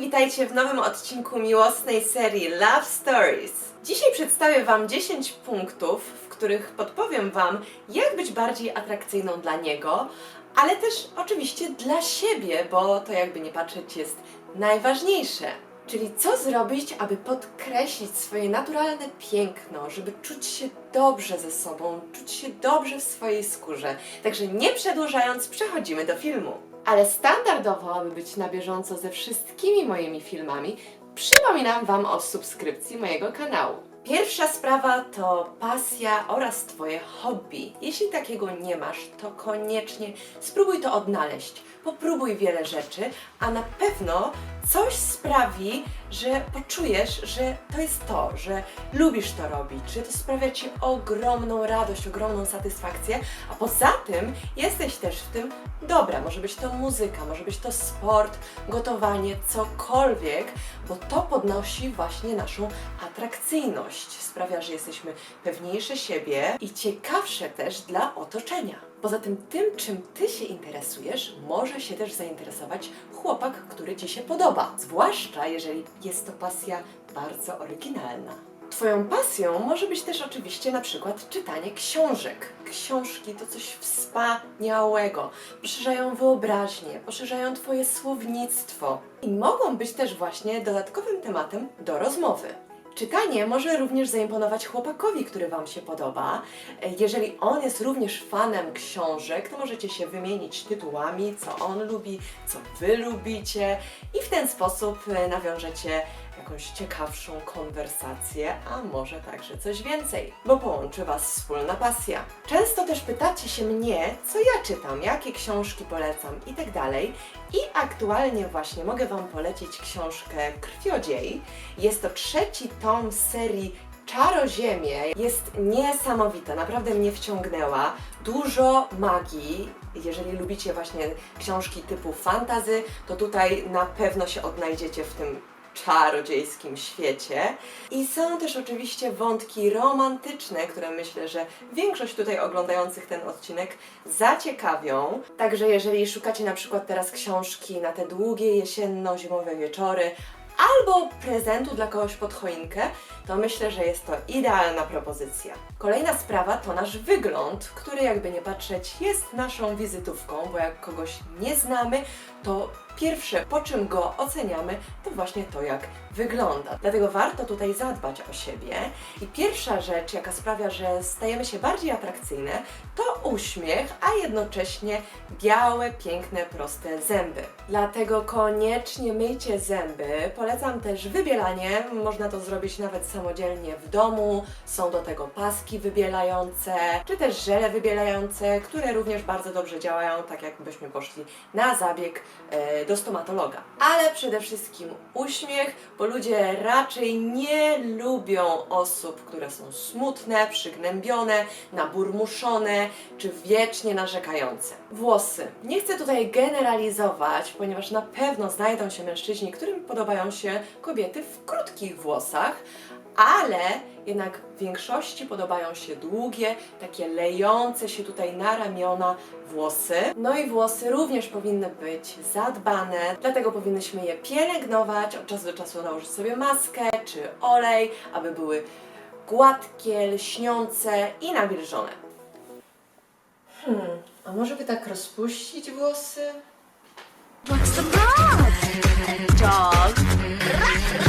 Witajcie w nowym odcinku miłosnej serii Love Stories. Dzisiaj przedstawię Wam 10 punktów, w których podpowiem Wam, jak być bardziej atrakcyjną dla niego, ale też oczywiście dla siebie, bo to jakby nie patrzeć jest najważniejsze. Czyli co zrobić, aby podkreślić swoje naturalne piękno, żeby czuć się dobrze ze sobą, czuć się dobrze w swojej skórze. Także nie przedłużając, przechodzimy do filmu. Ale standardowo, aby być na bieżąco ze wszystkimi moimi filmami, przypominam Wam o subskrypcji mojego kanału. Pierwsza sprawa to pasja oraz Twoje hobby. Jeśli takiego nie masz, to koniecznie spróbuj to odnaleźć. Popróbuj wiele rzeczy, a na pewno coś sprawi, że poczujesz, że to jest to, że lubisz to robić, że to sprawia Ci ogromną radość, ogromną satysfakcję, a poza tym jesteś też w tym dobra. Może być to muzyka, może być to sport, gotowanie, cokolwiek, bo to podnosi właśnie naszą atrakcyjność. Sprawia, że jesteśmy pewniejsze siebie i ciekawsze też dla otoczenia. Poza tym, tym, czym Ty się interesujesz, może się też zainteresować chłopak, który Ci się podoba. Zwłaszcza jeżeli jest to pasja bardzo oryginalna. Twoją pasją może być też oczywiście na przykład czytanie książek. Książki to coś wspaniałego. Poszerzają wyobraźnię, poszerzają Twoje słownictwo i mogą być też właśnie dodatkowym tematem do rozmowy. Czytanie może również zaimponować chłopakowi, który Wam się podoba. Jeżeli on jest również fanem książek, to możecie się wymienić tytułami, co on lubi, co Wy lubicie i w ten sposób nawiążecie jakąś ciekawszą konwersację, a może także coś więcej, bo połączy Was wspólna pasja. Często też pytacie się mnie, co ja czytam, jakie książki polecam i tak. I aktualnie właśnie mogę Wam polecić książkę Krwiodziej. Jest to trzeci tom serii Czaroziemie jest niesamowita, naprawdę mnie wciągnęła. Dużo magii. Jeżeli lubicie właśnie książki typu fantazy, to tutaj na pewno się odnajdziecie w tym czarodziejskim świecie. I są też oczywiście wątki romantyczne, które myślę, że większość tutaj oglądających ten odcinek zaciekawią. Także jeżeli szukacie na przykład teraz książki na te długie jesienno-zimowe wieczory, albo prezentu dla kogoś pod choinkę, to myślę, że jest to idealna propozycja. Kolejna sprawa to nasz wygląd, który jakby nie patrzeć jest naszą wizytówką, bo jak kogoś nie znamy, to pierwsze po czym go oceniamy, to właśnie to jak wygląda. Dlatego warto tutaj zadbać o siebie. I pierwsza rzecz, jaka sprawia, że stajemy się bardziej atrakcyjne, to uśmiech, a jednocześnie białe, piękne, proste zęby. Dlatego koniecznie myjcie zęby. Polecam też wybielanie. Można to zrobić nawet samodzielnie w domu. Są do tego paski wybielające, czy też żele wybielające, które również bardzo dobrze działają, tak jakbyśmy poszli na zabieg e, do stomatologa. Ale przede wszystkim uśmiech, bo ludzie raczej nie lubią osób, które są smutne, przygnębione, naburmuszone czy wiecznie narzekające. Włosy. Nie chcę tutaj generalizować, ponieważ na pewno znajdą się mężczyźni, którym podobają się kobiety w krótkich włosach, ale jednak w większości podobają się długie, takie lejące się tutaj na ramiona włosy. No i włosy również powinny być zadbane, dlatego powinnyśmy je pielęgnować, od czasu do czasu nałożyć sobie maskę czy olej, aby były gładkie, lśniące i nawilżone. Hmm, a może by tak rozpuścić włosy? What's the problem? Dog.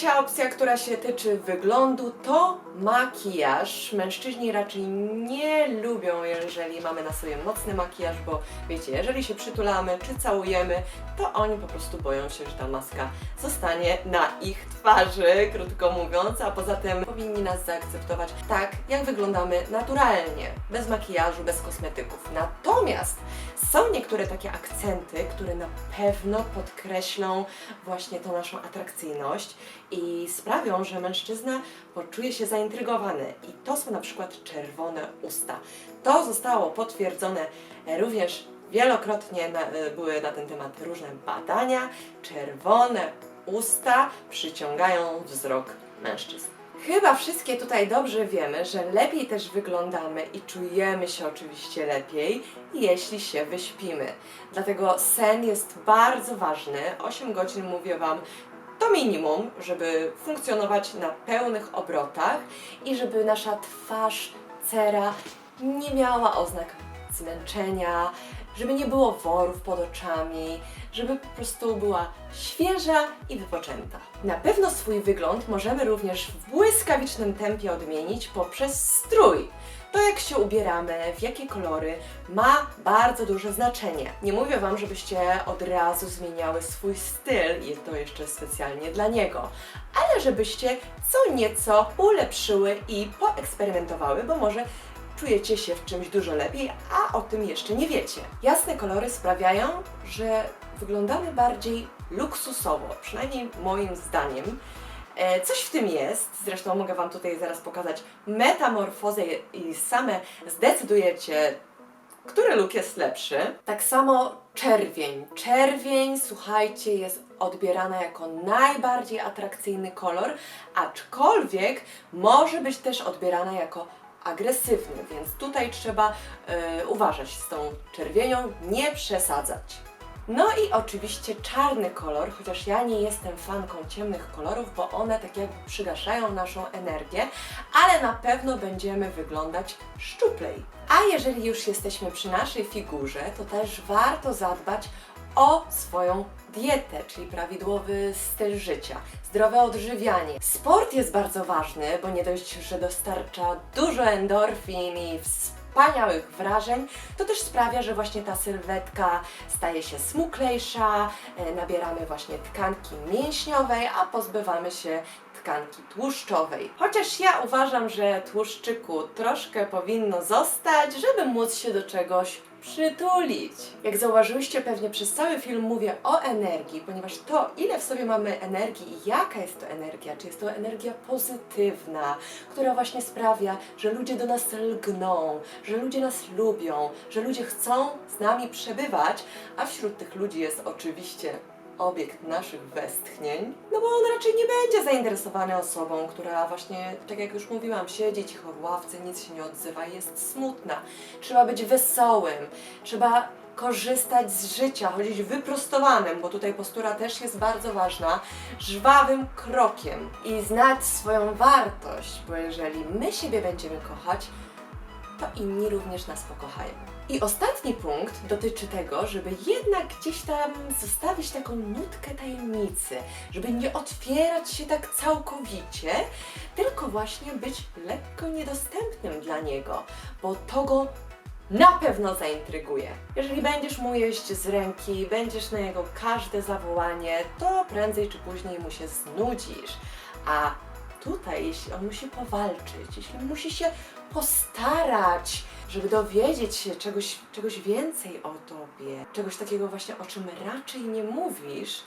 Trzecia opcja, która się tyczy wyglądu, to makijaż. Mężczyźni raczej nie lubią, jeżeli mamy na sobie mocny makijaż, bo wiecie, jeżeli się przytulamy czy całujemy, to oni po prostu boją się, że ta maska zostanie na ich twarzy, krótko mówiąc, a poza tym powinni nas zaakceptować tak, jak wyglądamy naturalnie, bez makijażu, bez kosmetyków. Natomiast są niektóre takie akcenty, które na pewno podkreślą właśnie tą naszą atrakcyjność i sprawią, że mężczyzna poczuje się zaintrygowany. I to są na przykład czerwone usta. To zostało potwierdzone również wielokrotnie, na, e, były na ten temat różne badania. Czerwone usta przyciągają wzrok mężczyzn. Chyba wszystkie tutaj dobrze wiemy, że lepiej też wyglądamy i czujemy się oczywiście lepiej, jeśli się wyśpimy. Dlatego sen jest bardzo ważny. 8 godzin mówię Wam to minimum, żeby funkcjonować na pełnych obrotach i żeby nasza twarz, cera nie miała oznak zmęczenia, żeby nie było worów pod oczami, żeby po prostu była świeża i wypoczęta. Na pewno swój wygląd możemy również w błyskawicznym tempie odmienić poprzez strój. To jak się ubieramy, w jakie kolory ma bardzo duże znaczenie. Nie mówię Wam, żebyście od razu zmieniały swój styl i to jeszcze specjalnie dla niego, ale żebyście co nieco ulepszyły i poeksperymentowały, bo może czujecie się w czymś dużo lepiej, a o tym jeszcze nie wiecie. Jasne kolory sprawiają, że wyglądamy bardziej luksusowo, przynajmniej moim zdaniem. E, Coś w tym jest, zresztą mogę Wam tutaj zaraz pokazać metamorfozę i same zdecydujecie, który look jest lepszy. Tak samo czerwień. Czerwień, słuchajcie, jest odbierana jako najbardziej atrakcyjny kolor, aczkolwiek może być też odbierana jako agresywny, więc tutaj trzeba e, uważać z tą czerwienią, nie przesadzać. No i oczywiście czarny kolor, chociaż ja nie jestem fanką ciemnych kolorów, bo one tak jakby przygaszają naszą energię, ale na pewno będziemy wyglądać szczuplej. A jeżeli już jesteśmy przy naszej figurze, to też warto zadbać o swoją dietę, czyli prawidłowy styl życia, zdrowe odżywianie. Sport jest bardzo ważny, bo nie dość, że dostarcza dużo endorfin i wspaniałych wrażeń, to też sprawia, że właśnie ta sylwetka staje się smuklejsza, e, nabieramy właśnie tkanki mięśniowej, a pozbywamy się tkanki tłuszczowej. Chociaż ja uważam, że tłuszczyku troszkę powinno zostać, żeby móc się do czegoś przytulić. Jak zauważyłyście pewnie przez cały film mówię o energii, ponieważ to ile w sobie mamy energii i jaka jest to energia, czy jest to energia pozytywna, która właśnie sprawia, że ludzie do nas lgną, że ludzie nas lubią, że ludzie chcą z nami przebywać, a wśród tych ludzi jest oczywiście obiekt naszych westchnień, no bo on raczej nie będzie zainteresowany osobą, która właśnie, tak jak już mówiłam, siedzi cicho w ławce, nic się nie odzywa jest smutna. Trzeba być wesołym, trzeba korzystać z życia, chodzić wyprostowanym, bo tutaj postura też jest bardzo ważna, żwawym krokiem i znać swoją wartość, bo jeżeli my siebie będziemy kochać, to inni również nas pokochają. I ostatni punkt dotyczy tego, żeby jednak gdzieś tam zostawić taką nutkę tajemnicy, żeby nie otwierać się tak całkowicie, tylko właśnie być lekko niedostępnym dla niego, bo to go na pewno zaintryguje. Jeżeli będziesz mu jeść z ręki, będziesz na jego każde zawołanie, to prędzej czy później mu się znudzisz. A tutaj, jeśli on musi powalczyć, jeśli musi się postarać, żeby dowiedzieć się czegoś, czegoś więcej o tobie, czegoś takiego właśnie, o czym raczej nie mówisz,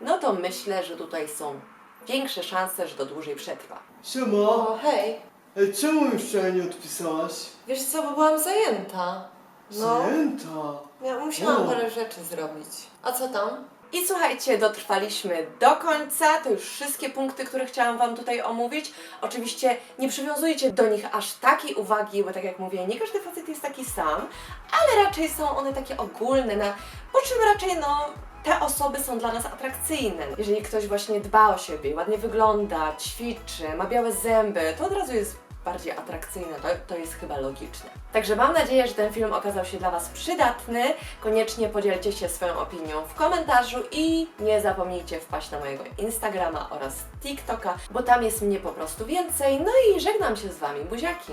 no to myślę, że tutaj są większe szanse, że to dłużej przetrwa. Siema! hej, Ej, czemu mi wczoraj nie odpisałaś? wiesz co, bo byłam zajęta. Zajęta! Ja musiałam O. parę rzeczy zrobić. A co tam? I słuchajcie, dotrwaliśmy do końca. To już wszystkie punkty, które chciałam Wam tutaj omówić. Oczywiście nie przywiązujcie do nich aż takiej uwagi, bo tak jak mówię, nie każdy facet jest taki sam, ale raczej są one takie ogólne, na, po czym raczej no. Te osoby są dla nas atrakcyjne. Jeżeli ktoś właśnie dba o siebie, ładnie wygląda, ćwiczy, ma białe zęby, to od razu jest bardziej atrakcyjne. To, to jest chyba logiczne. Także mam nadzieję, że ten film okazał się dla Was przydatny. Koniecznie podzielcie się swoją opinią w komentarzu i nie zapomnijcie wpaść na mojego Instagrama oraz TikToka, bo tam jest mnie po prostu więcej. No i żegnam się z Wami, buziaki!